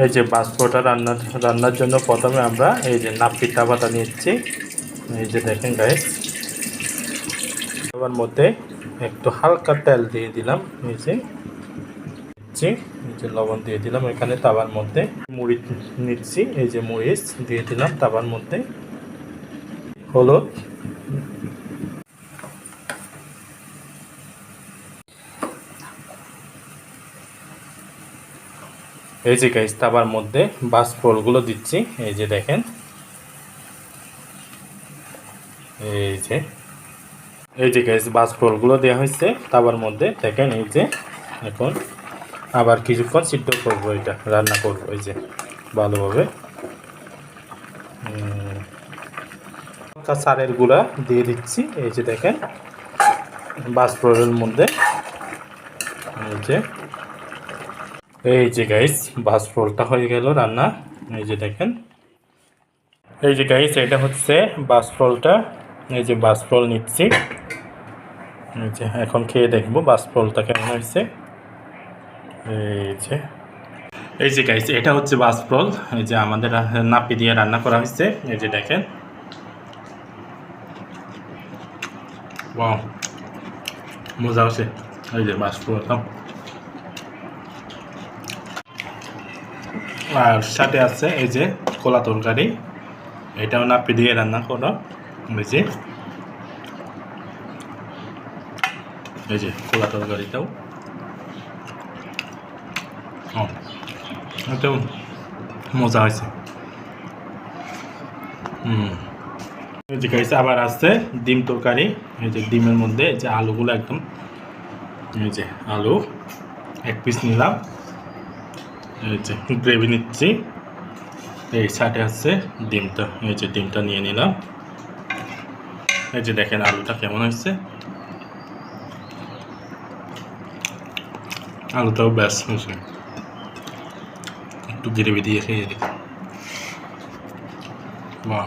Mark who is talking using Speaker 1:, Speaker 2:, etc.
Speaker 1: এই যে বাষ্পটা রান্না রান্নার জন্য প্রথমে আমরা এই যে নাপির তাবাটা নিচ্ছি। এই যে দেখেন গাইস তাবার মধ্যে একটু হালকা তেল দিয়ে দিলাম, এই যে। দিচ্ছি এই যে লবণ দিয়ে দিলাম। এখানে তাবার মধ্যে মুড়ি নিচ্ছি, এই যে মরিচ দিয়ে দিলাম তাবার মধ্যে। হলুদ এই যে গাইস তাবার মধ্যে বাস ফলগুলো দিচ্ছি। এই যে দেখেন। এই যে। এই যে গাইস বাস ফলগুলো দেওয়া হয়েছে। তাবার মধ্যে দেখেন এই যে, এখন আবার কিছুক্ষণ সিদ্ধ করব এটা, রান্না করব, এই যে, ভালোভাবে। হালকা সারের গুঁড়া দিয়ে দিচ্ছি। এই যে দেখেন বাস ফলের মধ্যে। এই যে। এই যে গাইস বাস ফলটা হয়ে গেল রান্না। এই যে দেখেন। এই যে গাইস এটা হচ্ছে বাস ফলটা এই যে বাস ফল নিচ্ছি। এই যে এখন খেয়ে দেখব বাস ফলটা কেমন হয়েছে। এই যে। এই যে গাইস এটা হচ্ছে বাস ফল এই যে আমাদের নাপি দিয়ে রান্না করা হয়েছে। এই যে দেখেন। মজা হচ্ছে এই যে বাস আর সাথে আছে এই যে কলা তরকারি। এটাও নাপি দিয়ে রান্না করো, এই যে। এই যে কলা তরকারিটাও। এটাও মজা হয়েছে। হুম। যে আবার আছে ডিম তরকারি। এই যে ডিমের মধ্যে যে আলুগুলো একদম, এই যে আলু এক পিস নিলাম। এই যে গ্রেভি নিচ্ছি। এই সাইডে আছে ডিমটা। এই যে ডিমটা নিয়ে নিলাম। এই যে দেখেন আলুটা কেমন হয়েছে। আলুটাও ব্যাস হয়েছে। একটু গ্রেভি দিয়ে খেয়ে দেখি। বাহ।